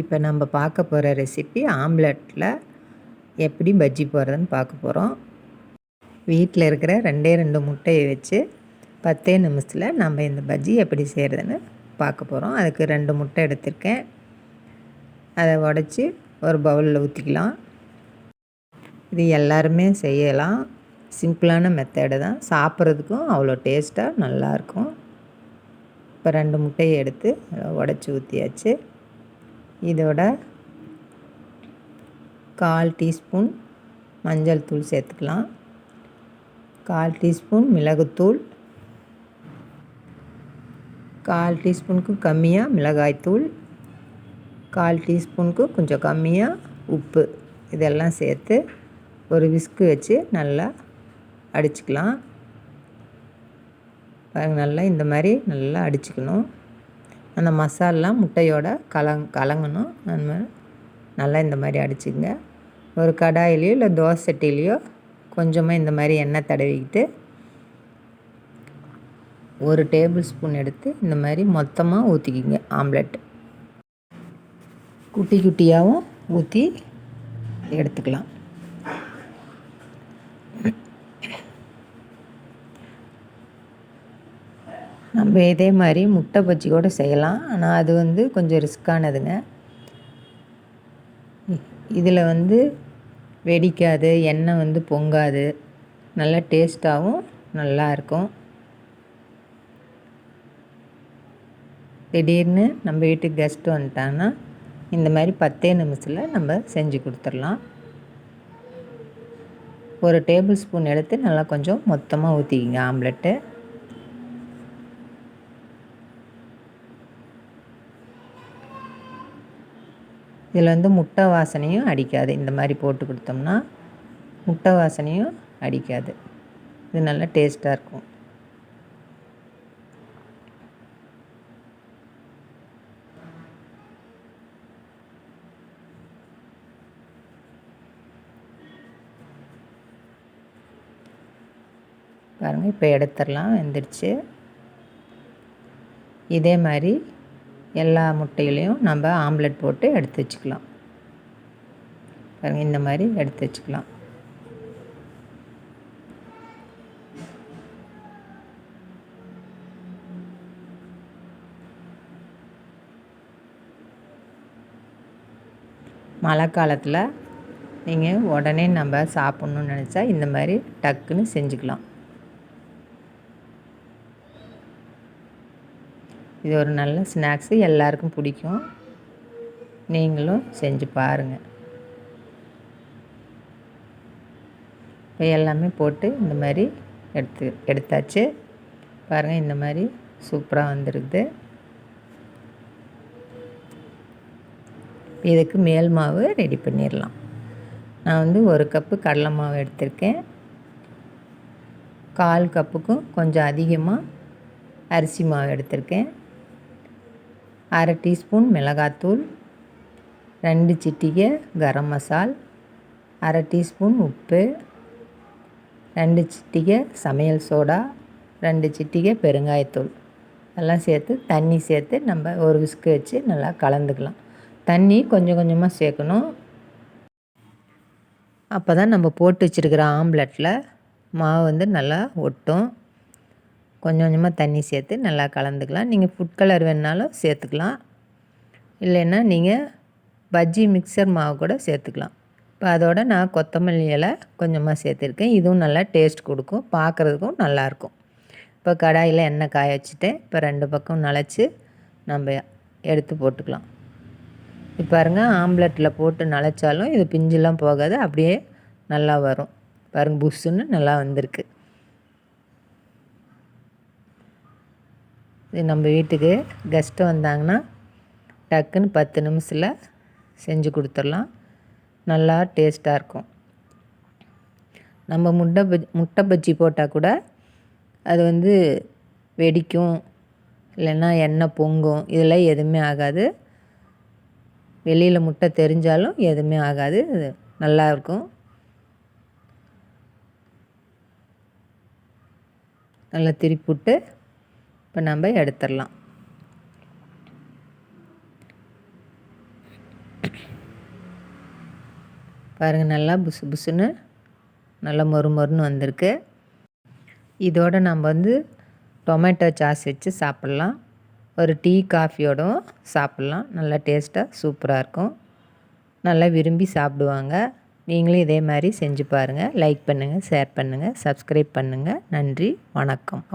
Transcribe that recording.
இப்போ நம்ம பார்க்க போகிற ரெசிபி ஆம்லெட்டில் எப்படி பஜ்ஜி போடுறதுன்னு பார்க்க போகிறோம். வீட்டில் இருக்கிற ரெண்டே ரெண்டு முட்டையை வச்சு பத்தே நிமிஷத்தில் நம்ம இந்த பஜ்ஜி எப்படி செய்கிறதுன்னு பார்க்க போகிறோம். அதுக்கு ரெண்டு முட்டை எடுத்திருக்கேன். அதை உடச்சி ஒரு பவுலில் ஊற்றிக்கலாம். இது எல்லாருமே செய்யலாம். சிம்பிளான மெத்தடு தான். சாப்பிட்றதுக்கும் அவ்வளோ டேஸ்ட்டாக நல்லாயிருக்கும். இப்போ ரெண்டு முட்டையை எடுத்து உடச்சி ஊற்றியாச்சு. இதோட கால் டீஸ்பூன் மஞ்சள் தூள் சேர்த்துக்கலாம். கால் டீஸ்பூன் மிளகுத்தூள். கால் டீஸ்பூனுக்கு கம்மியாக மிளகாய்த்தூள். கால் டீஸ்பூனுக்கு கொஞ்சம் கம்மியாக உப்பு. இதெல்லாம் சேர்த்து ஒரு விஸ்கு வச்சு நல்லா அடிச்சுக்கலாம். நல்லா இந்த மாதிரி நல்லா அடிச்சுக்கணும். அந்த மசாலாம் முட்டையோட கலங் கலங்கணும். அந்த மாதிரி நல்லா இந்த மாதிரி அடிச்சுங்க ஒரு கடாயிலையோ இல்லை தோசை சட்டிலையோ கொஞ்சமாக இந்த மாதிரி எண்ணெய் தடவிக்கிட்டு ஒரு டேபிள் ஸ்பூன் எடுத்து இந்த மாதிரி மொத்தமாக ஊற்றிக்கிங்க ஆம்லெட். குட்டி குட்டியாகவும் ஊற்றி எடுத்துக்கலாம். நம்ம இதே மாதிரி முட்டை பஜ்ஜி கூட செய்யலாம். ஆனால் அது வந்து கொஞ்சம் ரிஸ்க்கானதுங்க இதில் வந்து வெடிக்காது எண்ணெய் வந்து பொங்காது. நல்லா டேஸ்ட்டாகவும் நல்லாயிருக்கும் திடீர்னு நம்ம வீட்டுக்கு கெஸ்ட்டு வந்துட்டாங்கன்னா இந்த மாதிரி பத்தே நிமிஷத்தில் நம்ம செஞ்சு கொடுத்துடலாம். ஒரு டேபிள் ஸ்பூன் எடுத்து நல்லா கொஞ்சம் மொத்தமாக ஊற்றிக்கிங்க ஆம்லெட்டு. இதில் வந்து முட்டை வாசனையும் அடிக்காது. இந்த மாதிரி போட்டு கொடுத்தோம்னா முட்டை வாசனையும் அடிக்காது. இது நல்லா டேஸ்ட்டாக இருக்கும். பாருங்கள் இப்போ எடுத்துடலாம் வெந்துடுச்சு. இதே மாதிரி எல்லா முட்டைகளையும் நம்ம ஆம்லெட் போட்டு எடுத்து வச்சுக்கலாம். பாருங்கள் இந்த மாதிரி எடுத்து வச்சுக்கலாம். மழை காலத்தில் நீங்கள் உடனே நம்ம சாப்பிட்ணுன்னு நினச்சா இந்த மாதிரி டக்குன்னு செஞ்சுக்கலாம். இது ஒரு நல்ல ஸ்நாக்ஸு எல்லாருக்கும் பிடிக்கும். நீங்களும் செஞ்சு பாருங்கள் இப்போ எல்லாமே போட்டு இந்த மாதிரி எடுத்து எடுத்தாச்சு. பாருங்கள் இந்த மாதிரி சூப்பராக வந்துருக்குது. இதுக்கு மேல் மாவு ரெடி பண்ணிடலாம். நான் வந்து ஒரு கப்பு கடலை மாவு எடுத்திருக்கேன். கால் கப்புக்கும் கொஞ்சம் அதிகமாக அரிசி மாவு எடுத்திருக்கேன். அரை டீஸ்பூன் மிளகாத்தூள் ரெண்டு சிட்டிகை கரம் மசால் அரை டீஸ்பூன் உப்பு ரெண்டு சிட்டிகை சமையல் சோடா ரெண்டு சிட்டிகை பெருங்காயத்தூள். எல்லாம் சேர்த்து தண்ணி சேர்த்து நம்ம ஒரு விஸ்கு வச்சு நல்லா கலந்துக்கலாம். தண்ணி கொஞ்சம் கொஞ்சமாக சேர்க்கணும். அப்போ தான் நம்ம போட்டு வச்சுருக்கிற ஆம்லெட்டில் மாவு வந்து நல்லா ஒட்டும். கொஞ்சம் கொஞ்சமாக தண்ணி சேர்த்து நல்லா கலந்துக்கலாம். நீங்கள் ஃபுட் கலர் வேணுனாலும் சேர்த்துக்கலாம். இல்லைன்னா நீங்கள் பஜ்ஜி மிக்சர் மாவு கூட சேர்த்துக்கலாம். இப்போ அதோட நான் கொத்தமல்லி இலை கொஞ்சமாக சேர்த்துருக்கேன். இதுவும் நல்லா டேஸ்ட் கொடுக்கும். பார்க்குறதுக்கும் நல்லாயிருக்கும் இப்போ கடாயில் எண்ணெய் காய வச்சுட்டேன் இப்போ ரெண்டு பக்கம் நனைச்சி நம்ம எடுத்து போட்டுக்கலாம். இப்போ பாருங்கள் ஆம்லெட்டில் போட்டு நனைச்சாலும் இது பிஞ்சுலாம் போகாது. அப்படியே நல்லா வரும். பாருங்கள் புஷ்ஷுன்னு நல்லா வந்திருக்கு. நம்ம வீட்டுக்கு கெஸ்ட்டு வந்தாங்கன்னா டக்குன்னு பத்து நிமிஷத்தில் செஞ்சு கொடுத்துடலாம். நல்லா டேஸ்ட்டாக இருக்கும். நம்ம முட்டை பஜ் முட்டை பஜ்ஜி போட்டால் கூட அது வந்து வெடிக்கும். இல்லைன்னா எண்ணெய் பொங்கும். இதெல்லாம் எதுவுமே ஆகாது. வெளியில் முட்டை தெரிஞ்சாலும் எதுவுமே ஆகாது. நல்லாயிருக்கும் நல்லா திருப்பி விட்டு இப்போ நம்ம எடுத்துடலாம். பாருங்கள் நல்லா புசு புசுன்னு நல்லா மொறு மொறுன்னு வந்திருக்கு. இதோடு நம்ம வந்து டொமேட்டோ சாஸ் வச்சு சாப்பிட்லாம். ஒரு டீ காஃபியோடும் சாப்பிட்லாம். நல்லா டேஸ்ட்டாக சூப்பராக இருக்கும். நல்லா விரும்பி சாப்பிடுவாங்க. நீங்களும் இதே மாதிரி செஞ்சு பாருங்கள் லைக் பண்ணுங்கள் ஷேர் பண்ணுங்கள் சப்ஸ்கிரைப் பண்ணுங்கள் நன்றி வணக்கம்.